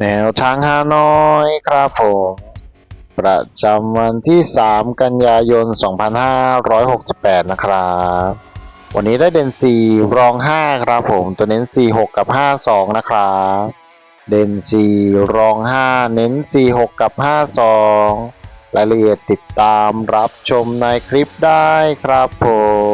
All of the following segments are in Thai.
แนวทางฮานอยครับผม ประจำวันที่ 3 กันยายน 2568 นะครับ วันนี้ได้เด่น 4 รอง 5 ครับผม ตัวเน้น 4 6 กับ 5 2 นะครับ เด่น 4 รอง 5 เน้น 4 6 กับ 5 2 รายละเอียดติดตามรับชมในคลิปได้ครับผม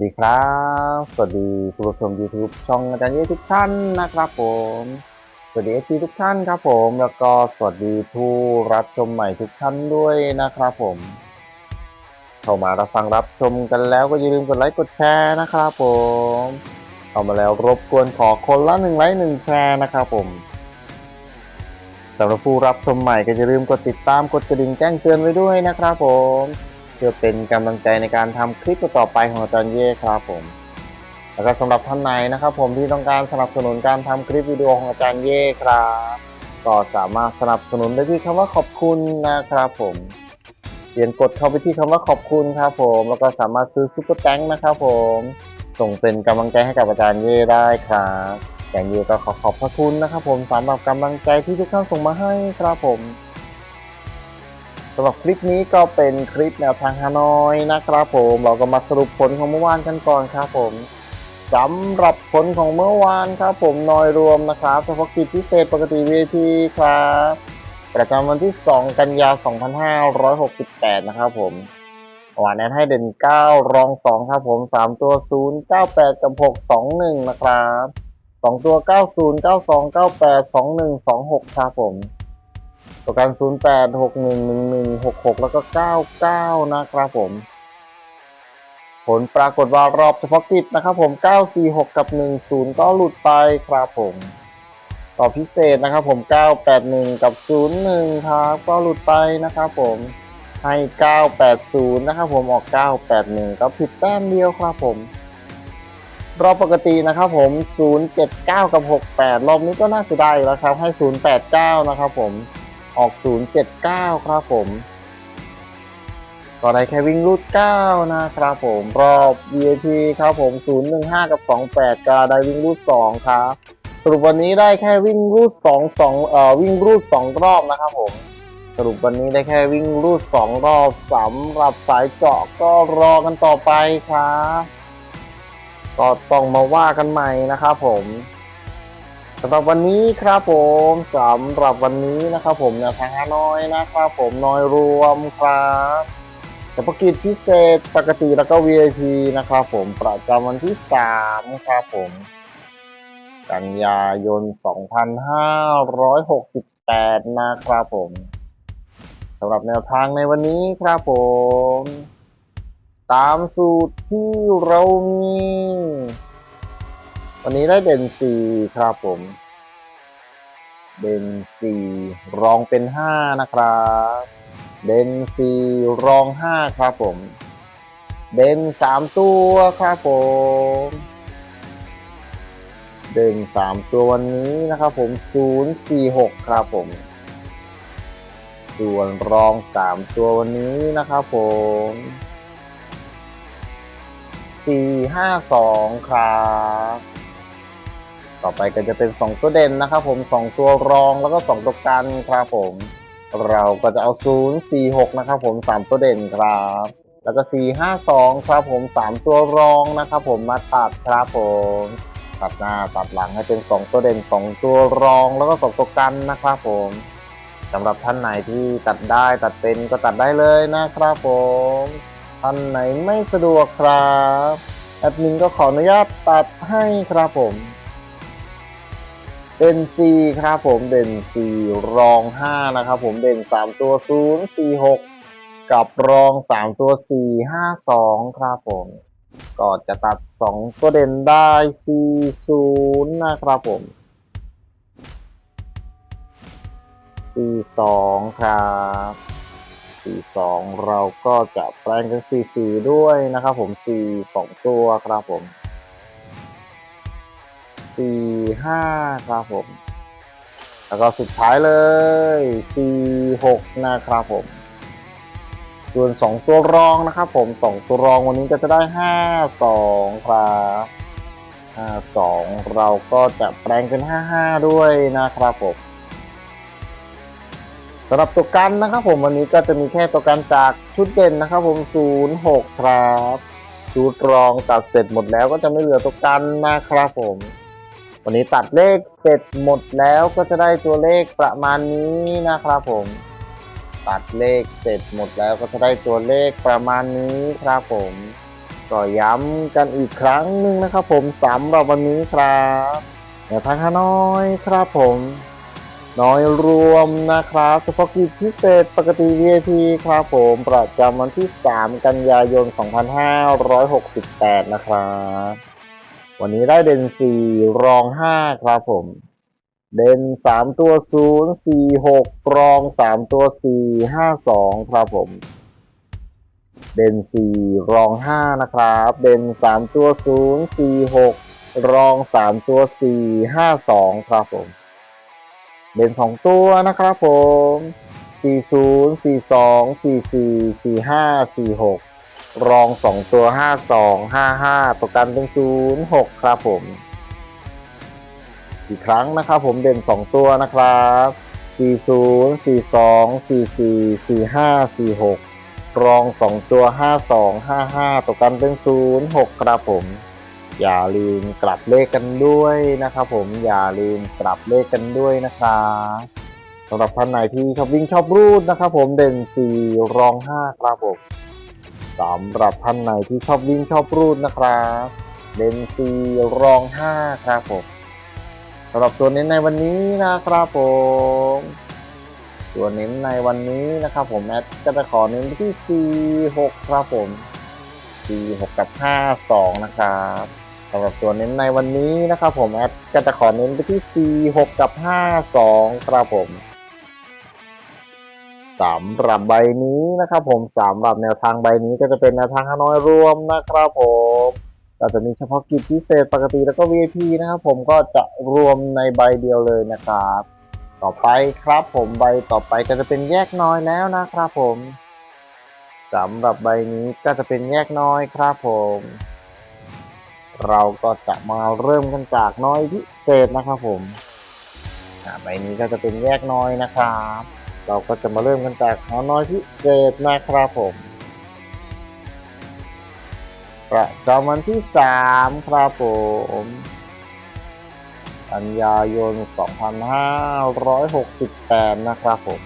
สวัสดีครับ สวัสดีผู้ชม YouTube ช่องอาจารย์เยทุกท่านนะครับผม สวัสดีเอจีทุกท่านครับผม แล้วก็สวัสดีผู้รับชมใหม่ทุกท่านด้วยนะครับผม เข้ามารับฟังรับชมกันแล้วก็อย่าลืมกดไลค์กดแชร์นะครับผม เข้ามาแล้วรบกวนขอคนละหนึ่งไลค์หนึ่งแชร์นะครับผมสำหรับผู้รับชมใหม่ก็อย่าลืมกดติดตามกดกระดิ่งแจ้งเตือนไว้ด้วยนะครับผม พื่อเป็นกำลังใจในการทำคลิปต่อไปของอาจารย์เย่ครับผม แล้วก็สำหรับท่านไหนนะครับ ผมที่ต้องการสนับสนุนการทำคลิปวิดีโอของอาจารย์เย่ครับ ก็สามารถสนับสนุนได้ที่คำว่าขอบคุณนะครับผมเขียนกดเข้าไปที่คำว่าขอบคุณครับผม แล้วก็สามารถซื้อซุปเปอร์แตงนะครับผม ส่งเป็นกำลังใจให้กับอาจารย์เย่ได้ครับอย่างเย่ก็ขอขอบพระคุณนะครับผมสำหรับกำลังใจที่ทุกท่านส่งมาให้ครับผมำหรับคลิปนี้ก็เป็นคลิปแนวทางฮานอยนะครับผมเราก็มาสรุปผลของเมื่อวานกันก่อนครับผมสำหรับผลของเมื่อวานครับผมนอยรวมนะครับเฉพาะกิจพิเศษปกติเวทีครับประจำวันที่ 2 กันยา 2568 นะครับผมหวานแอนให้เด่น 9 รอง 2 ครับผม 3 ตัว 0 98 กับ 6 21 นะครับ 2 ตัว 90 92 98 21 26 ครับผม ประกัน 0 8 6 1 1 1 6 6 แล้วก็ 99 นะครับผม ผลปรากฏว่ารอบเฉพาะกิจนะครับผม 946 กับ 10 ก็หลุดไปครับผม ต่อพิเศษนะครับผม 981 กับ 01 ครับก็หลุดไปนะครับผม ให้ 980 นะครับผมออก 981 ก็ผิดแต้มเดียวครับผมรอบปกตินะครับผม 079 กับ 68 รอบนี้ก็น่าเสียดายอยู่แล้วครับ ให้ 089 นะครับผม ออก 079 ครับผม ก็ได้แค่วิ่งรูด 9 นะครับผม รอบ VIP ครับผม 015 กับ 28 ก็ได้วิ่งรูด 2 ครับ สรุปวันนี้ได้แค่วิ่งรูด 2 2 เอ่อ วิ่งรูด 2 รอบนะครับผม สรุปวันนี้ได้แค่วิ่งรูด 2 รอบสำหรับสายเจาะก็รอกันต่อไปครับก็ต้องมาว่ากันใหม่นะครับผม สำหรับวันนี้ครับผมสำหรับวันนี้นะครับผมแนวทางฮานอยนะครับผมน้อยรวมครับเฉพาะกิจพิเศษปกติแล้วก็ VIP นะครับผมประจำวันที่ 3 ครับผม กันยายน 2568 นะครับผมสำหรับแนวทางในวันนี้ครับผม ตามสูตรที่เรามีวันนี้ได้เด่นสีครับผม เด่นสี่รองเป็นห้านะครับเด่นสี่รองห้าครับผม เด่นสามตัวครับผมเด่นสามตัววันนี้นะครับผมศูนย์สี่หกครับผม ส่วนรองสามตัววันนี้นะครับผมสี่ห้าสองครับ ต่อไปก็จะเป็น 2 ตัวเด่นนะครับผม 2 ตัวรองแล้วก็ 2 ตัวกันครับผม เราก็จะเอา 0 4 6 นะครับผม 3 ตัวเด่นครับ แล้วก็ 4 5 2 ครับผม 3 ตัวรองนะครับผมมาตัดครับผมตัดหน้าตัดหลังให้เป็นสองตัวเด่นสองตัวรองแล้วก็สองตัวกันนะครับผมสำหรับท่านไหนที่ตัดได้ตัดเป็นก็ตัดได้เลยนะครับผม ท่านไหนไม่สะดวกครับแอดมินก็ขออนุญาตตัดให้ครับผม เด่นสี่ครับผมเด่นสี่รองห้านะครับผมเด่นสามตัวศูนย์สี่หกกับรองสามตัวสี่ห้าสองครับผมก็จะตัดสองตัวเด่นได้สี่ศูนย์นะครับผมสี่สองครับสี่สองเราก็จะแปลงเป็นสี่สี่ด้วยนะครับผมสี่สองตัวครับผม สี่ห้าครับผม แล้วก็สุดท้ายเลยสี่หกนะครับผม ส่วนสองตัวรองนะครับผมสองตัวรองวันนี้ก็จะได้ห้าสองครับห้าสองเราก็จะแปลงเป็นห้าห้าด้วยนะครับผมสำหรับตัวกันนะครับผมวันนี้ก็จะมีแค่ตัวกันจากชุดเด่นนะครับผมศูนย์หกครับ ชุดรองตัดเสร็จหมดแล้วก็จะไม่เหลือตัวกันนะครับผม วันนี้ตัดเลขเสร็จหมดแล้วก็จะได้ตัวเลขประมาณนี้นะครับผม ตัดเลขเสร็จหมดแล้วก็จะได้ตัวเลขประมาณนี้ครับผมก็ย้ำกันอีกครั้งหนึ่งนะครับผมสำหรับวันนี้ครับแนวทางฮานอยครับผม น้อยรวมนะครับเฉพาะกิจพิเศษปกติ VIP ครับผมประจำวันที่ 3 กันยายน 2568 นะครับ วันนี้ได้เด่นสี่รองห้าครับผม เด่นสามตัวศูนย์สี่หกรองสามตัวสี่ห้าสองครับผม เด่นสี่รองห้านะครับ เด่นสามตัวศูนย์สี่หกรองสามตัวสี่ห้าสองครับผม เด่นสองตัวนะครับผมสี่ศูนย์สี่สองสี่สี่สี่ห้าสี่หก รองสองตัวห้าสองห้าห้าตัวกันเป็นศูนย์หกครับผม อีกครั้งนะครับผมเด่นสองตัวนะครับสี่ศูนย์สี่สองสี่สี่สี่ห้าสี่หกรองสองตัวห้าสองห้าห้าตัวกันเป็นศูนย์หกครับผม อย่าลืมกลับเลขกันด้วยนะครับผมอย่าลืมกลับเลขกันด้วยนะครับสำหรับท่านไหนที่ชอบวิ่งชอบรูดนะครับผมเด่นสี่รองห้าครับผม สำหรับท่านไหนที่ชอบวิ่งชอบรูดนะครับเดนซีรองห้าครับผมสำหรับตัวเน้นในวันนี้นะครับผมตัวเน้นในวันนี้นะครับผมแอดจะไปขอเน้นไปที่ C6 ครับผม C6 กับ 52 นะครับสำหรับตัวเน้นในวันนี้นะครับผมแอดก็จะขอเน้นไปที่ C6 กับ 52 ครับผม สำหรับใบนี้นะครับผมสำหรับแนวทางใบนี้ก็จะเป็นแนวทางฮานอยรวมนะครับผมก็จะมีเฉพาะกิจพิเศษปกติแล้วก็ VIP นะครับผมก็จะรวมในใบเดียวเลยนะครับ ต่อไปครับผมใบต่อไปก็จะเป็นแยกน้อยแล้วนะครับผมสำหรับใบนี้ก็จะเป็นแยกน้อยครับผม เราก็จะมาเริ่มกันจากน้อยพิเศษนะครับผมใบนี้ก็จะเป็นแยกน้อยนะครับ เราก็จะมาเริ่มกันจากหอน้อยพิเศษนะครับผม ประจำวันที่ 3 ครับผมกันยายน 2568 นะครับผม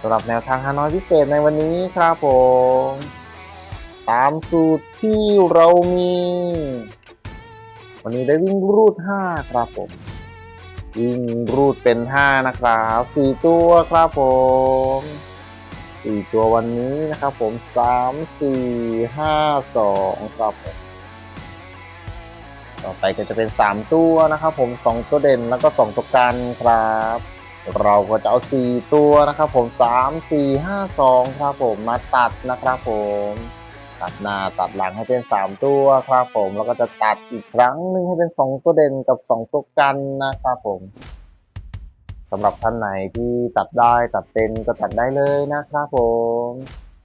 สำหรับแนวทางฮานอยพิเศษในวันนี้ครับผม ตามสูตรที่เรามี วันนี้ได้วิ่งรูด 5 ครับผม วิ่งรูดเป็นห้านะครับสี่ตัวครับผมสี่ตัววันนี้นะครับผมสามสี่ห้าสองครับผมต่อไปก็จะเป็นสามตัวนะครับผมสองตัวเด่นแล้วก็สองตัวกันครับ เราก็จะเอาสี่ตัวนะครับผมสามสี่ห้าสองครับผมมาตัดนะครับผม ตัดหน้าตัดหลังให้เป็นสามตัวครับผมแล้วก็จะตัดอีกครั้งหนึ่งให้เป็นสองตัวเด่นกับสองตัวกันนะครับผมสำหรับท่านไหนที่ตัดได้ตัดเป็นก็ตัดได้เลยนะครับผม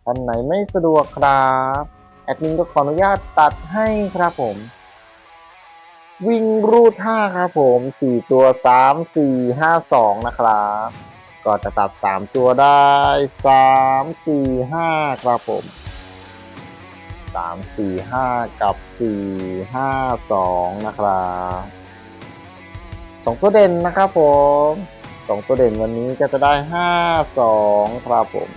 ท่านไหนไม่สะดวกครับแอดมินก็ขออนุญาตตัดให้ครับผม วิ่งรูดห้าครับผมสี่ตัวสามสี่ห้าสองนะครับก็จะตัดสามตัวได้สามสี่ห้าครับผม สามสี่ห้ากับสี่ห้าสองนะครับสองตัวเด่นนะครับผมสองตัวเด่นวันนี้ก็จะได้ห้าสองครับผม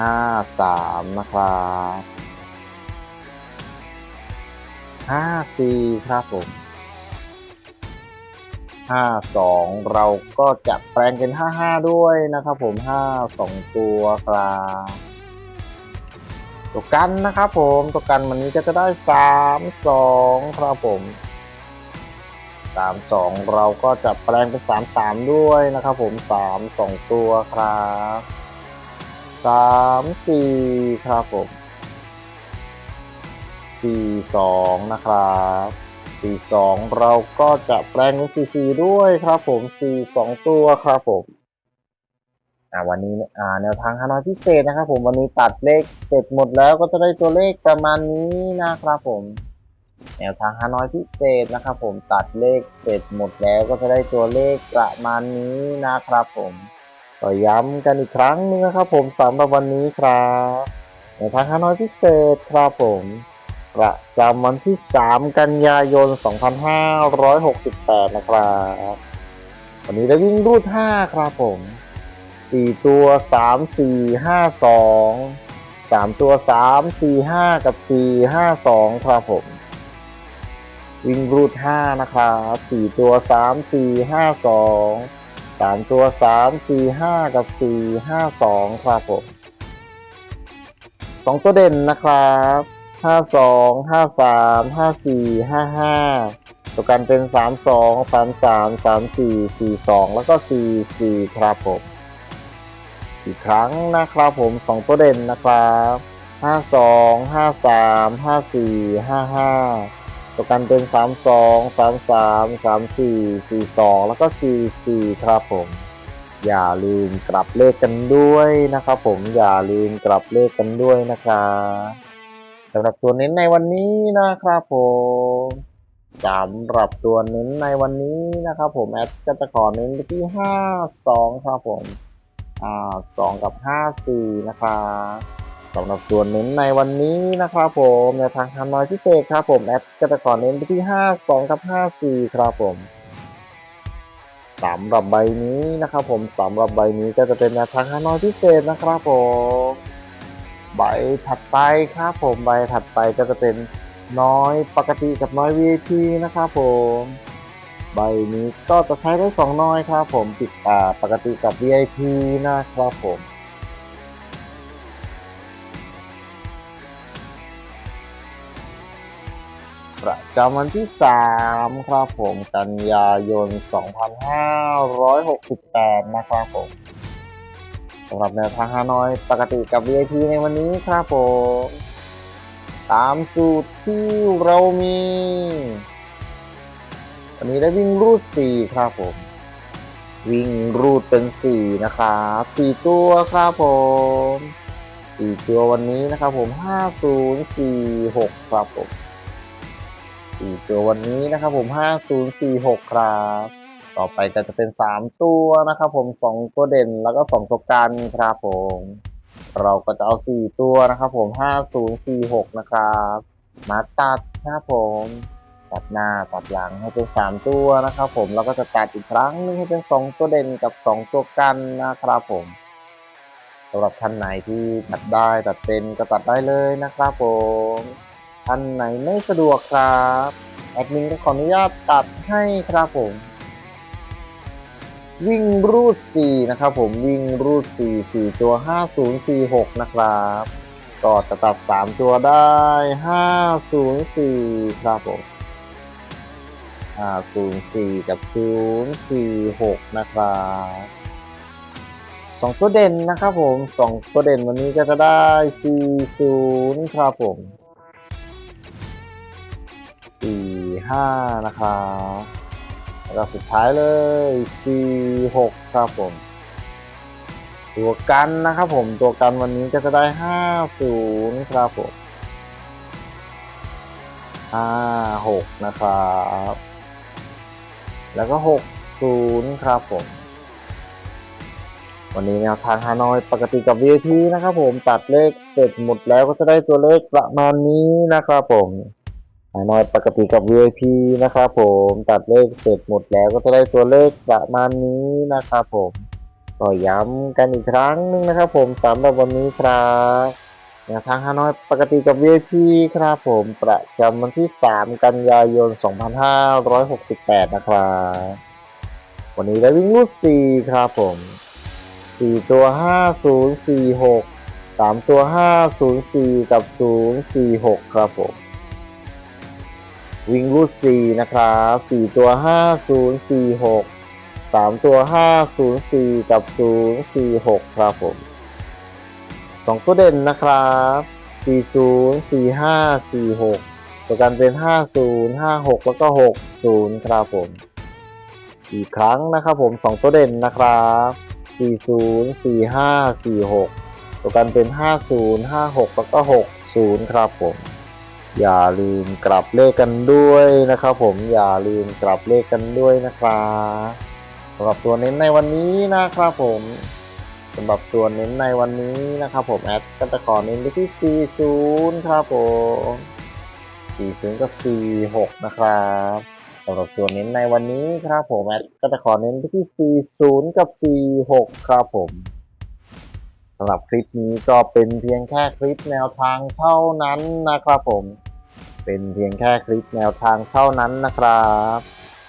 ห้าสามนะครับห้าสี่ครับผมห้าสองเราก็จะแปลงเป็นห้าห้าด้วยนะครับผมห้าสองตัวครับ ตัวกันนะครับผมตัวกันวันนี้ก็จะได้สามสองครับผมสามสองเราก็จะแปลงเป็นสามสามด้วยนะครับผมสามสองตัวครับสามสี่ครับผมสี่สองนะครับสี่สองเราก็จะแปลงเป็นสี่สี่ด้วยครับผมสี่สองตัวครับผม อ่าวันนี้อ่าแนวทางฮานอยพิเศษนะครับ ผมวันนี้ตัดเลขเสร็จหมดแล้วก็จะได้ตัวเลขประมาณนี้นะครับผมแนวทางฮานอยพิเศษนะครับ ผมตัดเลขเสร็จหมดแล้วก็จะได้ตัวเลขประมาณนี้นะครับ ผมก็ย้ำกันอีกครั้งหนึงนะครับ ผมสำหรับวันนี้ครับแนวทางฮานอยพิเศษครับผมประจำวันที่ 3 กันยายน 2568 นะครับ วันนี้ได้วิ่งรูด 5 ครับผม สี่ตัวสามสี่ห้าสองสามตัวสามสี่ห้ากับสี่ห้าสองครับผม วิ่งรูดห้านะครับสี่ตัวสามสี่ห้าสองสามตัวสามสี่ห้ากับสี่ห้าสองครับผมสองตัวเด่นนะครับห้าสองห้าสามห้าสี่ห้าห้าตัวกันเป็นสามสองสามสามสามสี่สี่สองแล้วก็สี่สี่ครับผม อีกครั้งนะครับผมสองตัวเด่นนะครับห้าสองห้าสามห้าสี่ห้าห้าตัวกันเป็นสามสองสามสามสามสี่สี่สองแล้วก็สี่สี่ครับผม อย่าลืมกลับเลขกันด้วยนะครับผมอย่าลืมกลับเลขกันด้วยนะครับสำหรับตัวเน้นในวันนี้นะครับผมสำหรับตัวเน้นในวันนี้นะครับผมแอดก็จะขอเน้นไปที่ห้าสองครับผม สองกับห้าสี่นะครับสำหรับส่วนเน้นในวันนี้นะครับผมในทางทำน้อยพิเศษครับผมแอปก็จะก่อนเน้นไปที่ห้าสองกับห้าสี่ครับผมสำหรับใบนี้นะครับผมสำหรับใบนี้ก็จะเป็นแนวทางฮานอยพิเศษนะครับผมใบถัดไปครับผมใบถัดไปก็จะเป็นน้อยปกติกับน้อย VIP นะครับผม ใบนี้ก็จะใช้ได้สองน้อยครับผมปิดอ่าปกติกับ VIP นะครับผมประจำวันที่ 3 ครับผมกันยายน 2568 นะครับผมสำหรับแนวทางฮานอยปกติกับ VIP ในวันนี้ครับผม ตามสูตรที่เรามี วันนี้ได้วิ่งรูดสี่ครับผม วิ่งรูดเป็นสี่นะครับสี่ตัวครับผมสี่ตัววันนี้นะครับผมห้าศูนย์สี่หกครับผมสี่ตัววันนี้นะครับผมห้าศูนย์สี่หกครับ ต่อไปก็จะเป็นสามตัวนะครับผมสองตัวเด่นแล้วก็สองตัวกันครับผมเราก็จะเอาสี่ตัวนะครับผมห้าศูนย์สี่หกนะครับ มาตัดครับผม ตัดหน้าตัดหลังให้เป็นสามตัวนะครับ ผมแล้วก็จะตัดอีกครั้งหนึงให้เป็นสองตัวเด่นกับสองตัวกันนะครับผมสำหรับท่านไหนที่ตัดได้ตัดเป็นก็ตัดได้เลยนะครับผมท่านไหนไม่สะดวกครับแอดมินก็ขออนุญาตตัดให้ครับผม วิ่งรูด4นะครับผมวิ่งรูด4 4 ตัว 5046 นะครับก็จะตัด 3 ตัวได้ 504 ครับผม 504กับ046นะครับสองตัวเด่นนะครับผมสองตัวเด่นวันนี้ก็จะได้40ครับผม45นะครับแล้วสุดท้ายเลย46ครับผม ตัวกันนะครับผมตัวกันวันนี้ก็จะได้50ครับผม56นะครับ แล้วก็ 60 ครับผม วันนี้แนวทางฮานอยปกติกับ VIP นะครับผมตัดเลขเสร็จหมดแล้วก็จะได้ตัวเลขประมาณนี้นะครับผมฮานอยปกติกับ VIP นะครับผมตัดเลขเสร็จหมดแล้วก็จะได้ตัวเลขประมาณนี้นะครับผมก็ย้ำกันอีกครั้งหนึงนะครับผมสำหรับวันนี้ครับ แนวทางฮานอยปกติกับ VIP ครับผมประจำวันที่ 3 กันยายน 2568 นะครับ วันนี้ได้วิ่งรูด4ครับผมสี่ตัวห้าศูนย์สี่หกสามตัวห้าศูนย์สี่กับศูนย์สี่หกครับผม วิ่งรูดสี่นะครับสี่ตัวห้าศูนย์สี่หกสามตัวห้าศูนย์สี่กับศูนย์สี่หกครับผม องตัวเด่นนะครับสี่ศูนย์สี่ห้าสี่หกตัวกันเป็นห้าศูนย์ห้าหกแล้วก็หกศูนย์ครับผม อีกครั้งนะครับผมสองตัวเด่นนะครับ 40 45 46ตัวกันเป็น 50 56 แล้วก็ 60 ครับผม อย่าลืมกลับเลขกันด้วยนะครับผม อย่าลืมกลับเลขกันด้วยนะครับสำหรับตัวเน้นในวันนี้นะครับผม สำหรับตัวเน้นในวันนี้นะครับผมแอดก็จะขอเน้นไปที่ 40 ครับผม40 กับ 46 นะครับสำหรับตัวเน้นในวันนี้ครับผมแอดก็จะขอเน้นไปที่ 40 กับ 46 ครับผมสำหรับคลิปนี้ก็เป็นเพียงแค่คลิปแนวทางเท่านั้นนะครับผม เป็นเพียงแค่คลิปแนวทางเท่านั้นนะครับ